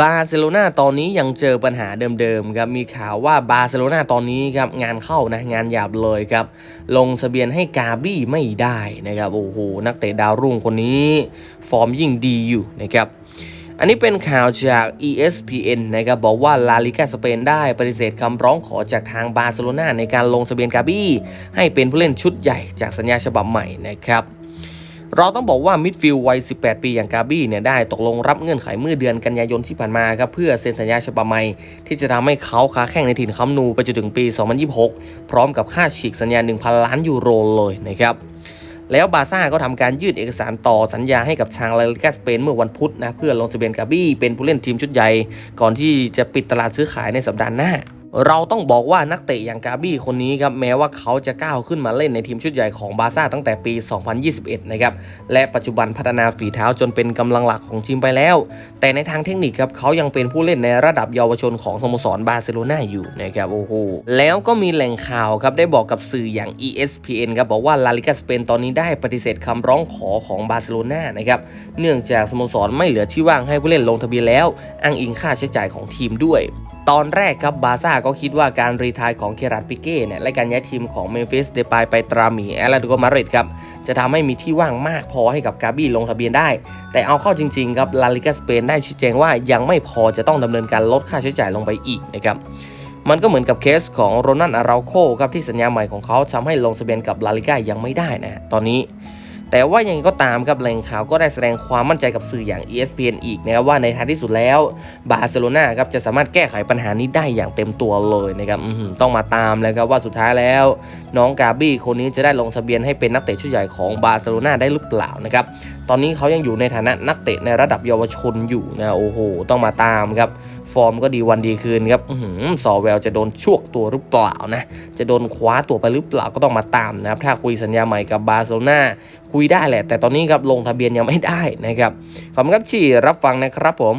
บาร์เซโลนาตอนนี้ยังเจอปัญหาเดิมๆครับมีข่าวว่าบาร์เซโลนาตอนนี้ครับงานเข้านะงานหยาบเลยครับลงทะเบียนให้กาบี้ไม่ได้นะครับโอ้โหนักเตะดาวรุ่งคนนี้ ฟอร์มยิ่งดีอยู่นะครับอันนี้เป็นข่าวจาก ESPN นะครับบอกว่าลาลิกาสเปนได้ปฏิเสธคำร้องขอจากทางบาร์เซโลนาในการลงทะเบียนกาบี้ให้เป็นผู้เล่นชุดใหญ่จากสัญญาฉบับใหม่นะครับ เราต้องบอกว่ามิดฟิลด์วัย 18 ปีอย่างกาบี้เนี่ยได้ตกลงรับเงื่อนไขเมื่อเดือนกันยายนที่ผ่านมาครับเพื่อเซ็นสัญญาฉบับใหม่ ที่จะทำให้เขาค้าแข่งในถิ่นคัมนูไปจนถึงปี 2026 พร้อมกับค่าฉีกสัญญา 1,000 ล้านยูโรเลยนะครับแล้วบาร์ซ่าก็ทำการยื่นเอกสารต่อสัญญาให้กับทางลาลิกาสเปนเมื่อวันพุธนะเพื่อลงทะเบียนกาบี้เป็นผู้เล่นทีมชุดใหญ่ ก่อนที่จะปิดตลาดซื้อขายในสัปดาห์หน้า เราต้องบอกว่านักเตะอย่างกาบี้คนนี้ครับแม้ว่าเขาจะก้าวขึ้นมาเล่นในทีมชุดใหญ่ของบาร์ซ่าตั้งแต่ปี 2021 นะครับและปัจจุบันพัฒนาฝีเท้าจนเป็นกำลังหลักของทีมไปแล้ว แต่ในทางเทคนิคครับเขายังเป็นผู้เล่นในระดับเยาวชนของสโมสรบาร์เซโลนาอยู่นะครับโอ้โหแล้วก็มีแหล่งข่าวครับได้บอกกับสื่ออย่าง ESPN ครับบอกว่าลาลิกาสเปนตอนนี้ได้ปฏิเสธคำร้องขอของบาร์เซโลนานะครับเนื่องจากสโมสรไม่เหลือที่ว่างให้ผู้เล่นลงทะเบียนแล้วอ้างอิงค่าใช้จ่ายของทีมด้วย ตอนแรกครับบาซ่าก็คิดว่าการรีทายของเครัตปิเก้เนี่ยและการย้ายทีมของเมมฟิสเดปายไปตราหมีแอตเลติโกมาริดครับจะทำให้มีที่ว่างมากพอให้กับกาบี้ลงทะเบียนได้ แต่เอาเข้าจริงๆครับลาลิกาสเปนได้ชี้แจงว่ายังไม่พอจะต้องดำเนินการลดค่าใช้จ่ายลงไปอีกนะครับมันก็เหมือนกับเคสของโรนัลอาราโคครับที่สัญญาใหม่ของเขาทำให้ลงทะเบียนกับลาลิกายังไม่ได้นะตอนนี้ แต่ว่ายังไงก็ตามครับแหล่งข่าวก็ได้แสดงความมั่นใจกับสื่ออย่าง ESPN อีกนะครับว่าในท้ายที่สุดแล้วบาร์เซโลนาครับจะสามารถแก้ไขปัญหานี้ได้อย่างเต็มตัวเลยนะครับต้องมาตามแล้วครับว่าสุดท้ายแล้ว น้องกาบี้คนนี้จะได้ลงทะเบียนให้เป็นนักเตะชุดใหญ่ของบาร์เซโลนาได้หรือเปล่านะครับตอนนี้เขายังอยู่ในฐานะนักเตะในระดับเยาวชนอยู่นะโอ้โหต้องมาตามครับฟอร์มก็ดีวันดีคืนครับอื้อหือแวลจะโดนชวกตัวหรือเปล่านะจะโดนคว้าตัวไปหรือเปล่าก็ต้องมาตามนะครับถ้าคุยสัญญาใหม่กับบาร์เซโลนาคุยได้แหละ แต่ตอนนี้ครับลงทะเบียนยังไม่ได้นะครับขอบคุณครับที่รับฟังนะครับผม